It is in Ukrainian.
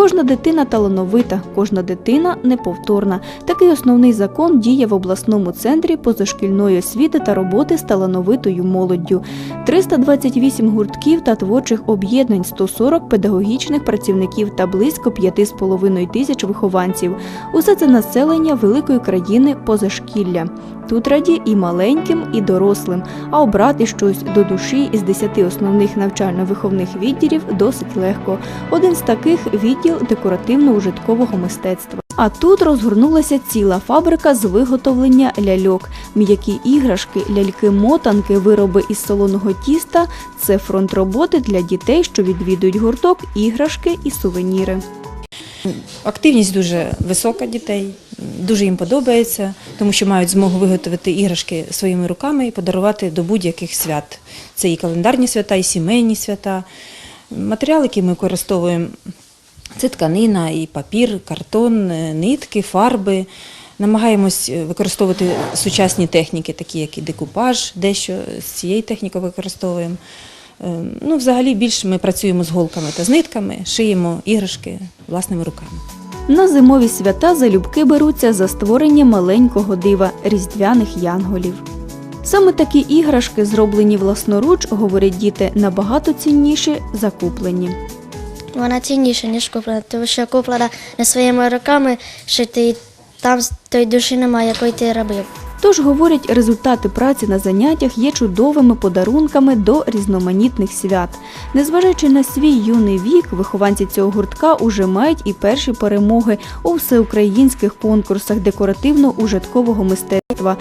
Кожна дитина талановита, кожна дитина неповторна. Такий основний закон діє в обласному центрі позашкільної освіти та роботи з талановитою молоддю. 328 гуртків та творчих об'єднань, 140 педагогічних працівників та близько 5,5 тисяч вихованців. Усе це населення великої країни позашкілля. Тут раді і маленьким, і дорослим, а обрати щось до душі із 10 основних навчально-виховних відділів досить легко. Один з таких відділ декоративно-ужиткового мистецтва. А тут розгорнулася ціла фабрика з виготовлення ляльок. М'які іграшки, ляльки-мотанки, вироби із солоного тіста це фронт роботи для дітей, що відвідують гурток, іграшки і сувеніри. Активність дуже висока дітей, дуже їм подобається, тому що мають змогу виготовити іграшки своїми руками і подарувати до будь-яких свят. Це і календарні свята, і сімейні свята. Матеріал, який ми використовуємо, це тканина, і папір, картон, е, нитки, фарби. Намагаємось е, використовувати сучасні техніки, такі як і декупаж, дещо з цієї техніки використовуємо. Е, Ну, взагалі більше ми працюємо з голками та з нитками, шиємо іграшки власними руками. На зимові свята залюбки беруться за створення маленького дива різдвяних янголів. Саме такі іграшки, зроблені власноруч, говорять діти, набагато цінніші за куплені. Вона цінніша, ніж куплена, тому що куплена не своїми руками що ти там тої душі немає, якої ти робив. Тож, говорять, результати праці на заняттях є чудовими подарунками до різноманітних свят. Незважаючи на свій юний вік, вихованці цього гуртка уже мають і перші перемоги у всеукраїнських конкурсах декоративно-ужиткового мистецтва.